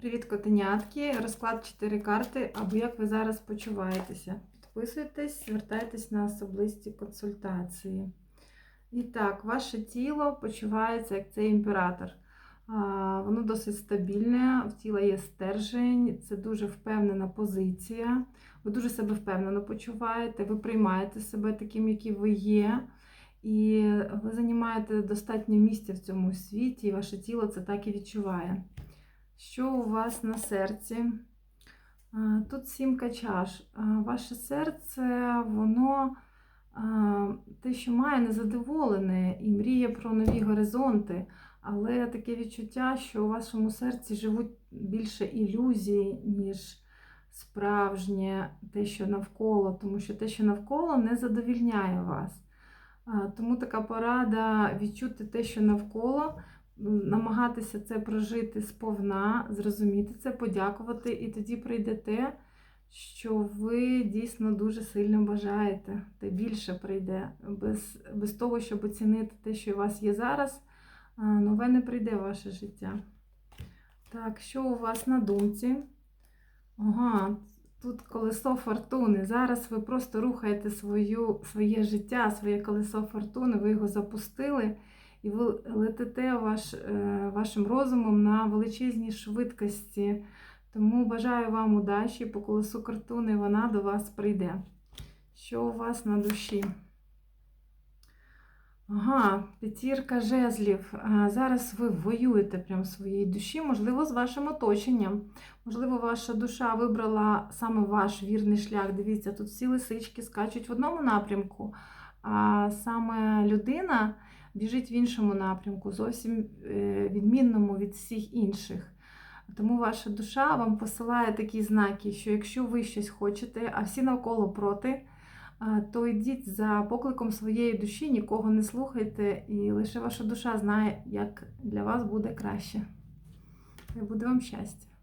Привіт, котенятки! Розклад 4 карти, або як ви зараз почуваєтеся. Підписуйтесь, звертайтесь на особисті консультації. І так, ваше тіло почувається як цей імператор. Воно досить стабільне, в тіла є стержень, це дуже впевнена позиція. Ви дуже себе впевнено почуваєте, ви приймаєте себе таким, який ви є. І ви займаєте достатньо місця в цьому світі, і ваше тіло це так і відчуває. Що у вас на серці? Тут сімка чаш. Ваше серце, воно те, що має, незадоволене і мріє про нові горизонти. Але таке відчуття, що у вашому серці живуть більше ілюзій, ніж справжнє те, що навколо, тому що те, що навколо, не задовільняє вас. Тому така порада відчути те, що навколо, намагатися це прожити сповна, зрозуміти це, подякувати, і тоді прийде те, що ви дійсно дуже сильно бажаєте, те більше прийде. Без, без того, щоб оцінити те, що у вас є зараз, нове не прийде в ваше життя. Так, що у вас на думці? Ага, тут колесо фортуни. Зараз ви просто рухаєте свою, своє життя, своє колесо фортуни, ви його запустили, і ви летите ваш, е, вашим розумом на величезній швидкості. Тому бажаю вам удачі по колесу фортуни, вона до вас прийде. Що у вас на душі? Ага, п'ятірка жезлів. Зараз ви воюєте прямо в своїй душі, можливо, з вашим оточенням. Можливо, ваша душа вибрала саме ваш вірний шлях. Дивіться, тут всі лисички скачуть в одному напрямку, а саме людина біжить в іншому напрямку, зовсім е, відмінному від всіх інших. Тому ваша душа вам посилає такі знаки, що якщо ви щось хочете, а всі навколо проти, то йдіть за покликом своєї душі, нікого не слухайте, і лише ваша душа знає, як для вас буде краще. Буде вам щастя.